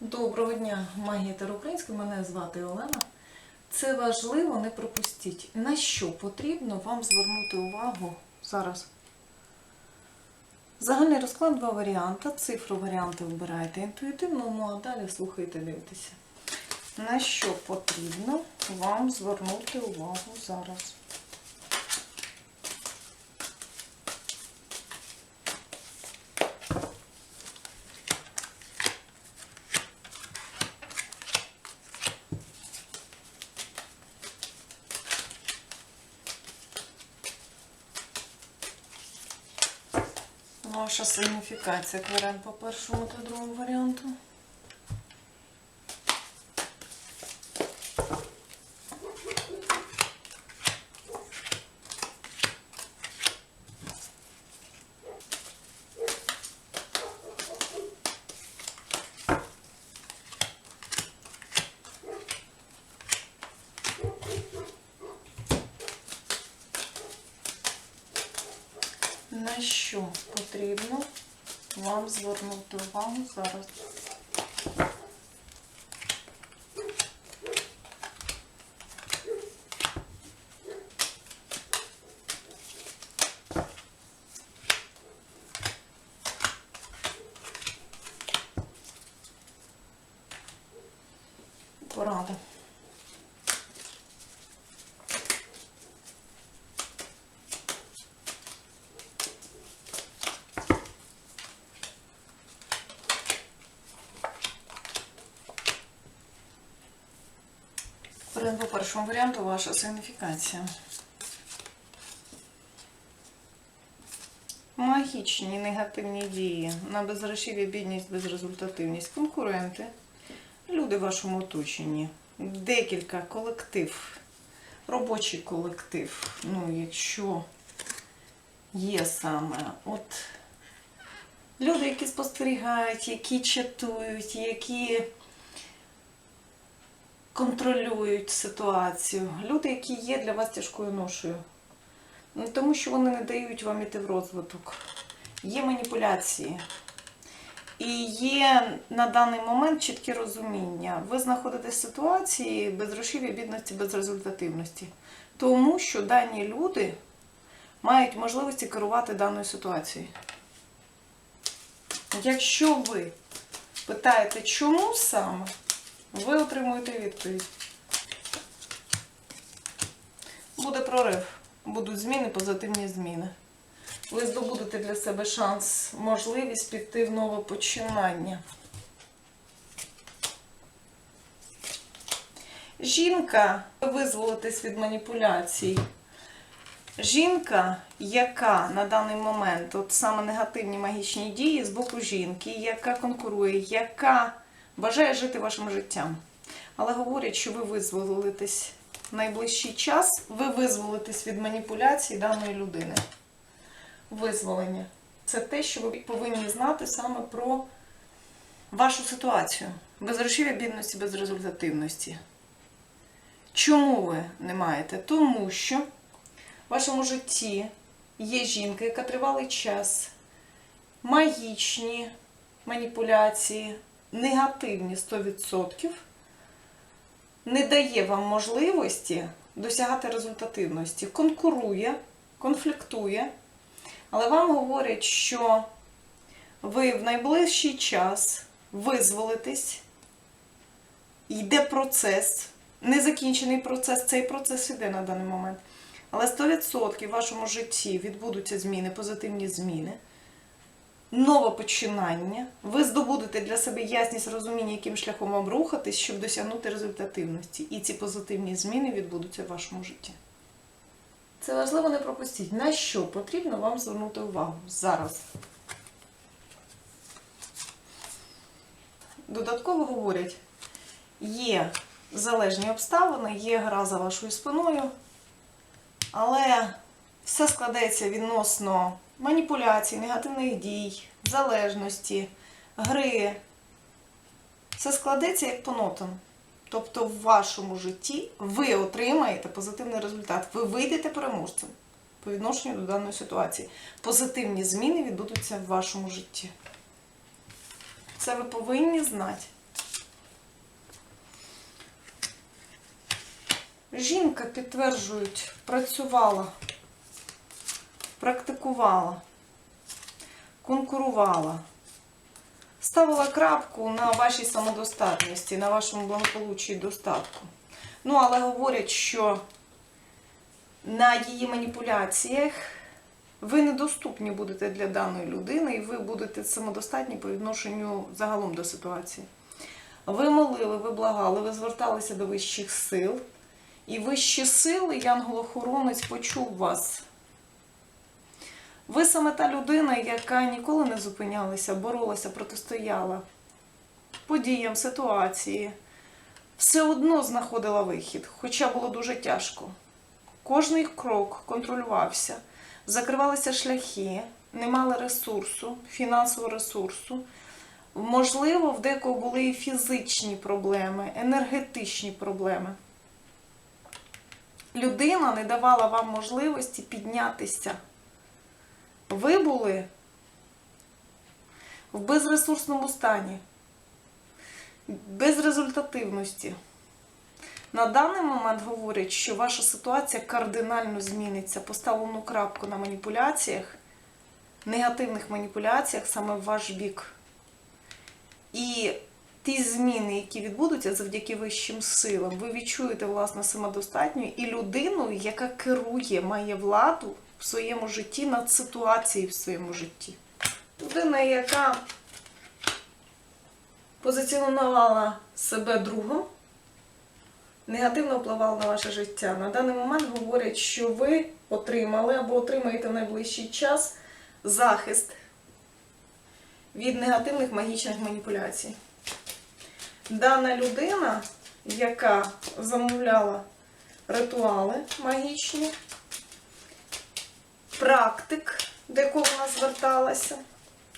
Доброго дня, магія української. Мене звати Олена. Це важливо, не пропустіть. На що потрібно вам звернути увагу зараз? Загальний розклад два варіанти. Цифру варіанти вибираєте інтуїтивно, ну а далі слухайте, дивитеся. На що потрібно вам звернути увагу зараз? Ваша сигніфікація як по першому та другому варіанту. На що потрібно вам звернути увагу зараз? Порада. Перед по першому варіанту ваша сигніфікація. Магічні негативні дії на безгрошів'я, бідність, безрезультативність, конкуренти, люди в вашому оточенні, декілька колектив, робочий колектив. Ну, якщо є саме, от люди, які спостерігають, які чатують, які контролюють ситуацію. Люди, які є для вас тяжкою ношею. Ну, Тому що вони не дають вам іти в розвиток. Є маніпуляції. І є на даний момент чітке розуміння. Ви знаходитесь в ситуації без безгрошів'я, бідності, безрезультативності. Тому що дані люди мають можливості керувати даною ситуацією. Якщо ви питаєте, чому саме, ви отримуєте відповідь. Буде прорив, будуть зміни, позитивні зміни. Ви здобудете для себе шанс, можливість піти в нове починання. Жінка, ви визволитесь від маніпуляцій. Жінка, яка на даний момент, от саме негативні магічні дії з боку жінки, яка конкурує, яка бажає жити вашим життям. Але говорять, що ви визволитесь в найближчий час, ви визволитесь від маніпуляцій даної людини. Визволення це те, що ви повинні знати саме про вашу ситуацію. Безгрошів'я бідності, безрезультативності. Чому ви не маєте? Тому що в вашому житті є жінка, яка тривалий час, магічні маніпуляції, негативні 100%, не дає вам можливості досягати результативності, конкурує, конфліктує, але вам говорять, що ви в найближчий час визволитесь, йде процес, незакінчений процес, цей процес іде на даний момент. Але 100% в вашому житті відбудуться зміни, позитивні зміни нове починання, ви здобудете для себе ясність розуміння, яким шляхом вам рухатись, щоб досягнути результативності. І ці позитивні зміни відбудуться в вашому житті. Це важливо не пропустіть. На що потрібно вам звернути увагу зараз? Додатково говорять, є залежні обставини, є гра за вашою спиною, але все складеться відносно маніпуляцій, негативних дій, залежності, гри. Все складеться як по нотам. Тобто в вашому житті ви отримаєте позитивний результат, ви вийдете переможцем по відношенню до даної ситуації. Позитивні зміни відбудуться в вашому житті. Це ви повинні знати. Жінка, підтверджують, працювала практикувала, конкурувала, ставила крапку на вашій самодостатності, на вашому благополуччі і достатку. Ну, але говорять, що на її маніпуляціях ви недоступні будете для даної людини, і ви будете самодостатні по відношенню загалом до ситуації. Ви молили, ви благали, ви зверталися до вищих сил. І вищі сили, Янгол-охоронець почув вас. Ви саме та людина, яка ніколи не зупинялася, боролася, протистояла подіям, ситуації. Все одно знаходила вихід, хоча було дуже тяжко. Кожний крок контролювався, закривалися шляхи, не мали ресурсу, фінансового ресурсу. Можливо, в декого були і фізичні проблеми, енергетичні проблеми. Людина не давала вам можливості піднятися. Ви були в безресурсному стані, без результативності. На даний момент говорять, що ваша ситуація кардинально зміниться. Поставлену крапку на маніпуляціях, негативних маніпуляціях саме в ваш бік. І ті зміни, які відбудуться завдяки вищим силам, ви відчуєте власне самодостатньою і людину, яка керує, має владу в своєму житті над ситуацією в своєму житті. Людина, яка позиціонувала себе другом, негативно впливала на ваше життя. На даний момент говорять, що ви отримали або отримаєте в найближчий час захист від негативних магічних маніпуляцій. Дана людина, яка замовляла ритуали магічні, практик, до якого вона зверталася,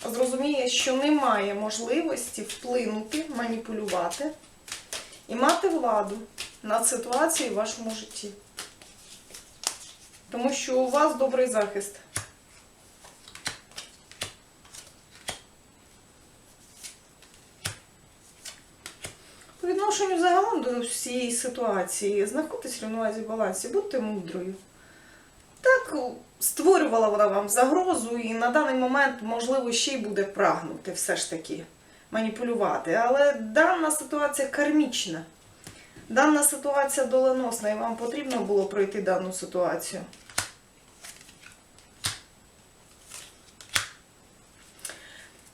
зрозуміє, що немає можливості вплинути, маніпулювати і мати владу над ситуацією в вашому житті. Тому що у вас добрий захист. По відношенню загалом до всієї ситуації, знаходьтесь в рівновазі балансі, будьте мудрою. Так створювала вона вам загрозу, і на даний момент, можливо, ще й буде прагнути все ж таки маніпулювати. Але дана ситуація кармічна. Дана ситуація доленосна, і вам потрібно було пройти дану ситуацію.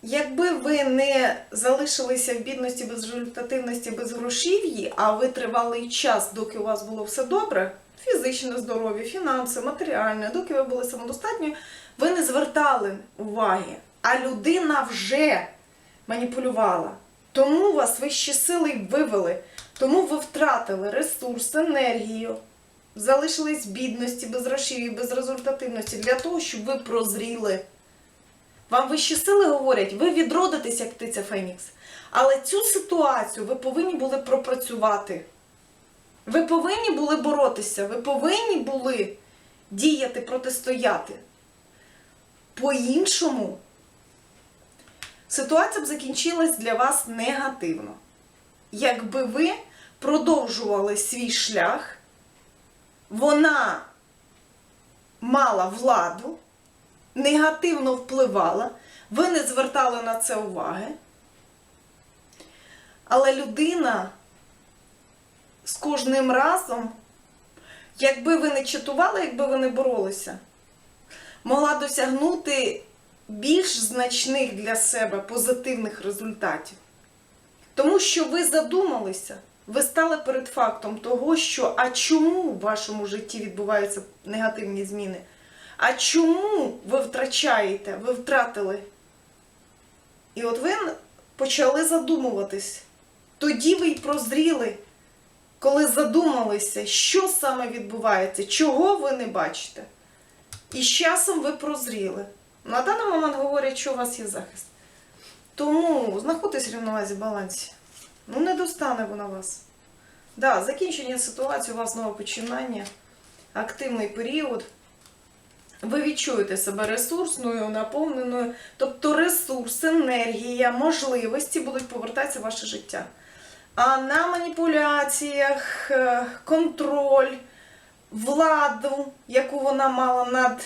Якби ви не залишилися в бідності, безрезультативності, без грошів'ї, а ви тривалий час, доки у вас було все добре, фізичне здоров'я, фінанси, матеріальне, доки ви були самодостатньою, ви не звертали уваги, а людина вже маніпулювала. Тому вас вищі сили вивели, тому ви втратили ресурс, енергію, залишились бідності, без грошів'ї, без результативності для того, щоб ви прозріли. Вам вищі сили говорять, ви відродитесь, як птиця Фенікс. Але цю ситуацію ви повинні були пропрацювати. Ви повинні були боротися, ви повинні були діяти, протистояти. По-іншому ситуація б закінчилась для вас негативно. Якби ви продовжували свій шлях, вона мала владу негативно впливала, ви не звертали на це уваги. Але людина з кожним разом, якби ви не читували, якби ви не боролися, могла досягнути більш значних для себе позитивних результатів. Тому що ви задумалися, ви стали перед фактом того, що а чому в вашому житті відбуваються негативні зміни? А чому ви втрачаєте? Ви втратили? І от ви почали задумуватись. Тоді ви й прозріли, коли задумалися, що саме відбувається, чого ви не бачите. І з часом ви прозріли. На даний момент говорять, що у вас є захист. Тому знаходьтесь в рівновазі балансі. Ну, не достане вона вас. Да, закінчення ситуації, у вас нове починання, активний період. Ви відчуєте себе ресурсною, наповненою. Тобто ресурс, енергія, можливості будуть повертатися в ваше життя. На маніпуляціях, е, контроль, владу, яку вона мала над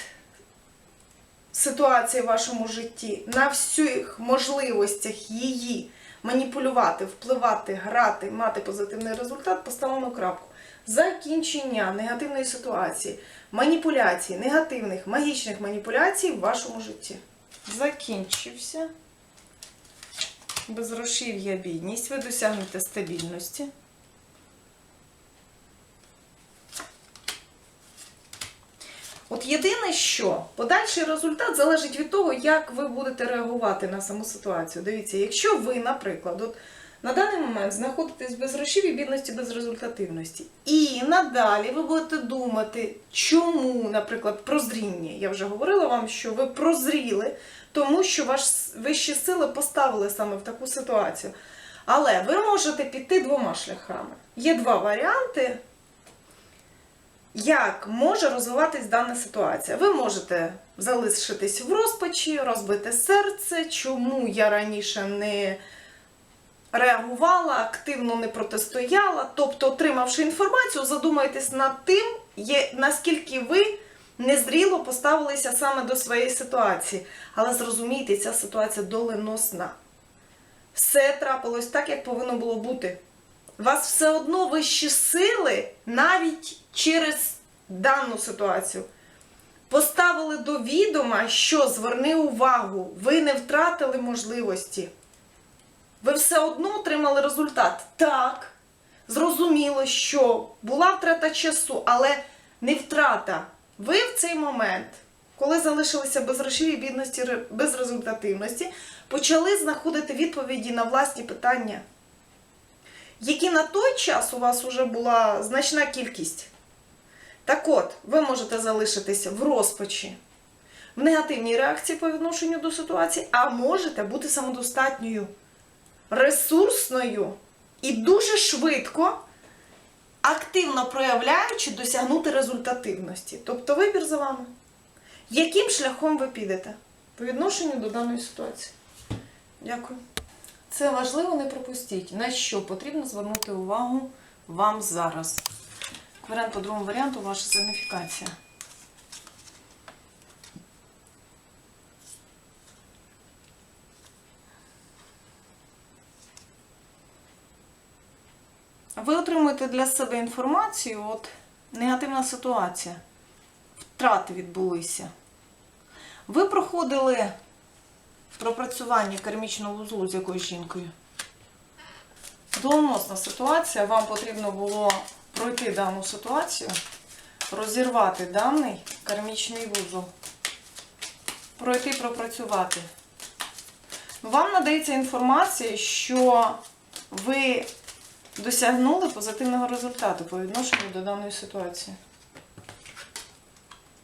ситуацією в вашому житті, на всіх можливостях її маніпулювати, впливати, грати, мати позитивний результат, поставимо крапку. Закінчення негативної ситуації, маніпуляцій, негативних, магічних маніпуляцій в вашому житті. Закінчився. Безгрошів'я бідність. Ви досягнете стабільності. От єдине, що подальший результат залежить від того, як ви будете реагувати на саму ситуацію. Дивіться, якщо ви, наприклад, от на даний момент знаходитесь без грошів бідності без результативності, і надалі ви будете думати, чому, наприклад, прозріння. Я вже говорила вам, що ви прозріли, тому що ваш вищі сили поставили саме в таку ситуацію. Але ви можете піти двома шляхами. Є два варіанти як може розвиватись дана ситуація. Ви можете залишитись в розпачі, розбите серце, чому я раніше не реагувала, активно не протистояла. Тобто, отримавши інформацію, задумайтесь над тим, є, наскільки ви незріло поставилися саме до своєї ситуації. Але зрозумійте, ця ситуація доленосна. Все трапилось так, як повинно було бути. Вас все одно вищі сили навіть через дану ситуацію поставили до відома, що зверни увагу, ви не втратили можливості. Ви все одно отримали результат. Так, зрозуміло, що була втрата часу, але не втрата. Ви в цей момент, коли залишилися без грошей бідності, без результативності, почали знаходити відповіді на власні питання які на той час у вас вже була значна кількість. Так от, ви можете залишитися в розпачі, в негативній реакції по відношенню до ситуації, а можете бути самодостатньою, ресурсною і дуже швидко, активно проявляючи, досягнути результативності. Тобто вибір за вами. Яким шляхом ви підете по відношенню до даної ситуації? Дякую. Це важливо, не пропустіть. На що потрібно звернути увагу вам зараз. Варіант по другому варіанту ваша сигніфікація. Ви отримуєте для себе інформацію, от негативна ситуація. Втрати відбулися. Ви проходили пропрацювання кармічного вузлу з якоюсь жінкою. Доленосна ситуація, вам потрібно було пройти дану ситуацію, розірвати даний кармічний вузол, пройти пропрацювати. Вам надається інформація, що ви досягнули позитивного результату по відношенню до даної ситуації.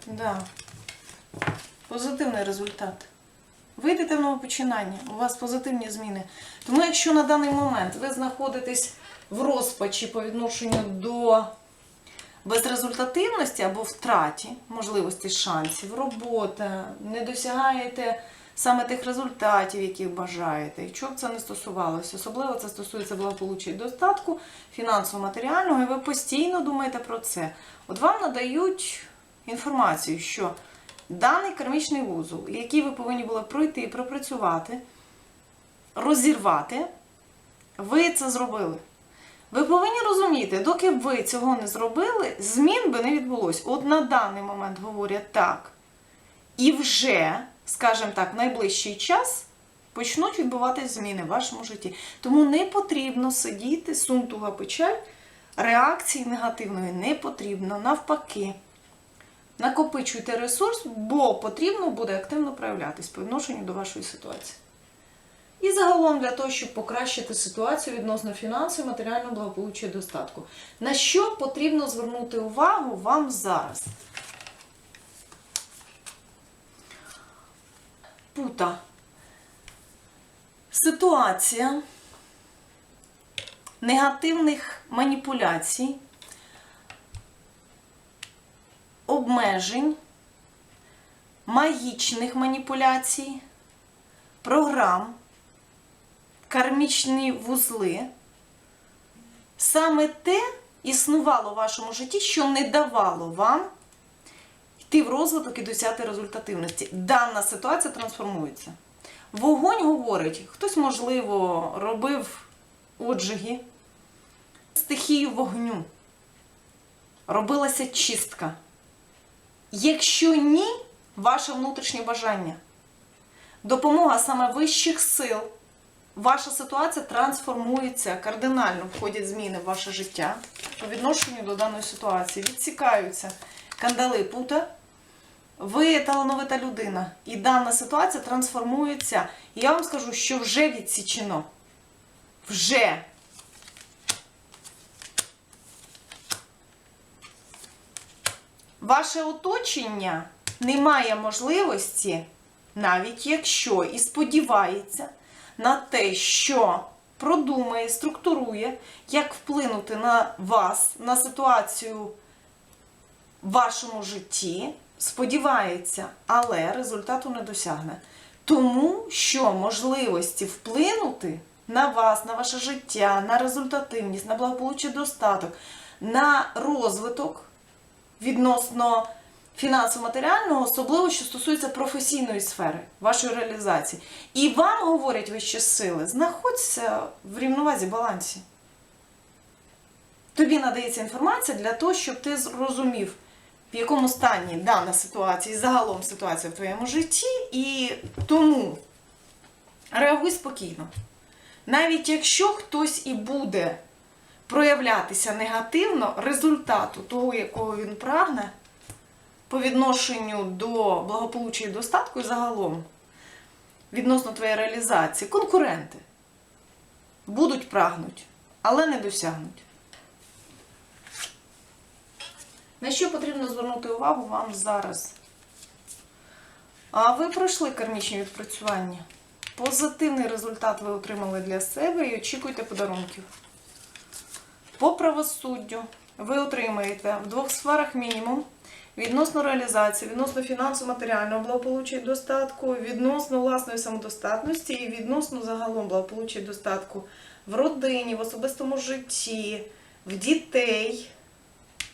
Да. Позитивний результат. Ви йдете в нове починання, у вас позитивні зміни. Тому якщо на даний момент ви знаходитесь в розпачі по відношенню до безрезультативності або втраті можливості шансів, робота, не досягаєте саме тих результатів, яких бажаєте, якщо б це не стосувалося, особливо це стосується благополуччя і достатку, фінансово-матеріального, і ви постійно думаєте про це. От вам надають інформацію, що даний кармічний вузол, який ви повинні були пройти і пропрацювати, розірвати, ви це зробили. Ви повинні розуміти, доки ви цього не зробили, змін би не відбулось. От на даний момент говорять так. І вже, скажімо так, в найближчий час почнуть відбуватись зміни в вашому житті. Тому не потрібно сидіти, сумтуга печаль, реакції негативної не потрібно. Навпаки, накопичуйте ресурс, бо потрібно буде активно проявлятись по відношенню до вашої ситуації. І загалом для того, щоб покращити ситуацію відносно фінансів, матеріального благополуччя і достатку. На що потрібно звернути увагу вам зараз? Пута. Ситуація. Негативних маніпуляцій, обмежень, магічних маніпуляцій, програм, кармічні вузли, Саме те існувало в вашому житті, що не давало вам йти в розвиток і досягти результативності. Дана ситуація трансформується. Вогонь говорить, хтось, можливо, робив отжиги, стихію вогню. Робилася чистка. Якщо ні, ваше внутрішнє бажання, допомога саме вищих сил, ваша ситуація трансформується, кардинально входять зміни в ваше життя по відношенню до даної ситуації. Відсікаються кандали пута. Ви талановита людина, і дана ситуація трансформується. І я вам скажу, що вже відсічено. Вже. Ваше оточення не має можливості, навіть якщо і сподівається на те, що продумає, структурує, як вплинути на вас, на ситуацію в вашому житті, сподівається, але результату не досягне. Тому що можливості вплинути на вас, на ваше життя, на результативність, на благополуччя достаток, на розвиток відносно фінансово-матеріального, особливо що стосується професійної сфери, вашої реалізації. І вам говорять вищі сили, знаходься в рівновазі балансі. Тобі надається інформація для того, щоб ти зрозумів, в якому стані дана ситуація і загалом ситуація в твоєму житті, і тому реагуй спокійно. Навіть якщо хтось і буде проявлятися негативно, результату того, якого він прагне, по відношенню до благополуччя і достатку і загалом, відносно твоєї реалізації, конкуренти будуть прагнуть, але не досягнуть. На що потрібно звернути увагу вам зараз? А ви пройшли кармічні відпрацювання. Позитивний результат ви отримали для себе і очікуйте подарунків. По правосуддю ви отримаєте в двох сферах мінімум відносно реалізації, відносно фінансово-матеріального благополуччя і достатку, відносно власної самодостатності і відносно загалом благополуччя і достатку в родині, в особистому житті, в дітей,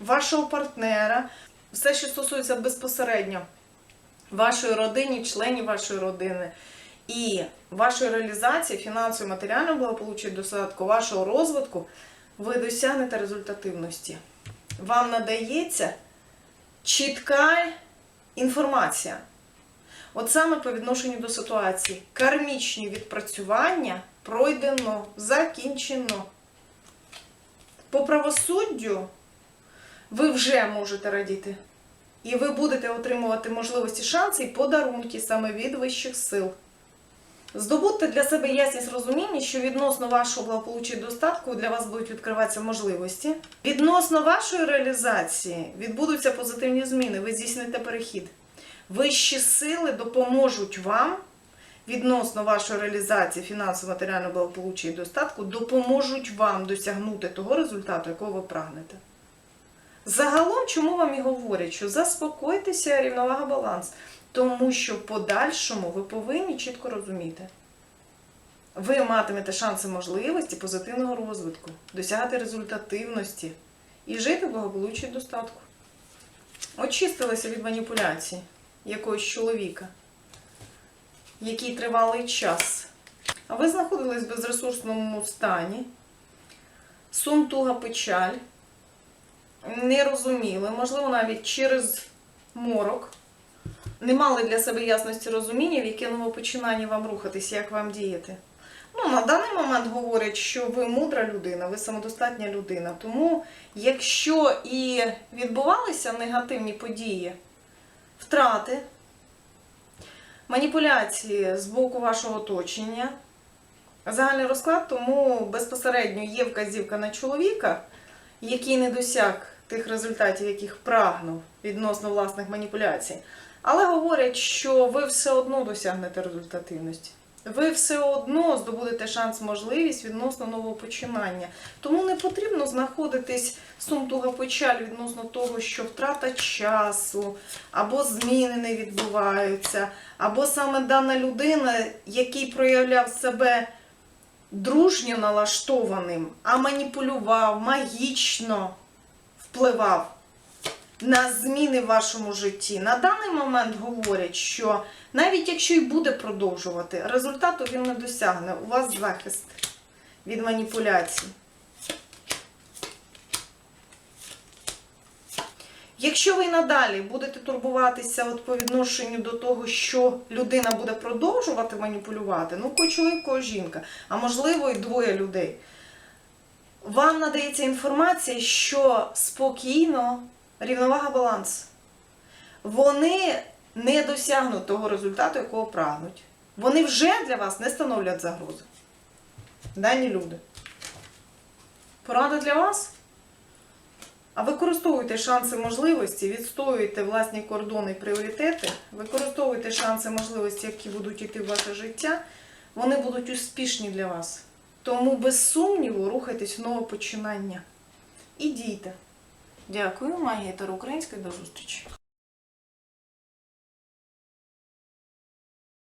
вашого партнера, все, що стосується безпосередньо вашої родині, членів вашої родини. І вашої реалізації, фінансової, матеріального благополуччя, достатку, вашого розвитку, ви досягнете результативності. Вам надається чітка інформація. От саме по відношенню до ситуації. Кармічні відпрацювання пройдено, закінчено. По правосуддю ви вже можете радіти. І ви будете отримувати можливості, шанси і подарунки саме від вищих сил. Здобудьте для себе ясність розуміння, що відносно вашого благополуччя і достатку для вас будуть відкриватися можливості. Відносно вашої реалізації відбудуться позитивні зміни, ви здійсните перехід. Вищі сили допоможуть вам відносно вашої реалізації фінансово матеріального благополуччя і достатку, допоможуть вам досягнути того результату, якого ви прагнете. Загалом, чому вам і говорять, що заспокойтеся, рівновага баланс. Тому що в подальшому ви повинні чітко розуміти. Ви матимете шанси можливості позитивного розвитку, досягати результативності і жити в благополуччі достатку. Очистилися від маніпуляцій якогось чоловіка, який тривалий час. А ви знаходились в безресурсному стані, сум, туга, печаль, не розуміли, можливо, навіть через морок не мали для себе ясності розуміння, в якому починанні вам рухатись, як вам діяти. Ну, на даний момент говорять, що ви мудра людина, ви самодостатня людина. Тому, якщо і відбувалися негативні події, втрати, маніпуляції з боку вашого оточення, загальний розклад, тому безпосередньо є вказівка на чоловіка, який не досяг тих результатів, яких прагнув відносно власних маніпуляцій. Але говорять, що ви все одно досягнете результативності. Ви все одно здобудете шанс, можливість відносно нового починання. Тому не потрібно знаходитись сум туга печаль відносно того, що втрата часу, або зміни не відбуваються, або саме дана людина, який проявляв себе дружньо налаштованим, а маніпулював, магічно впливав на зміни в вашому житті. На даний момент говорять, що навіть якщо і буде продовжувати, результату він не досягне. У вас захист від маніпуляцій. Якщо ви надалі будете турбуватися от по відношенню до того, що людина буде продовжувати маніпулювати, ну ко чоловік, жінка, а можливо і двоє людей, вам надається інформація, що спокійно, рівновага баланс. Вони не досягнуть того результату, якого прагнуть. Вони вже для вас не становлять загрози. Дані люди. Порада для вас? А використовуйте шанси можливості, відстоюйте власні кордони і пріоритети, використовуйте шанси можливості, які будуть йти в ваше життя, вони будуть успішні для вас. Тому без сумніву рухайтесь в нове починання. І дійте. Дякую, магія Таро Української, до зустрічі.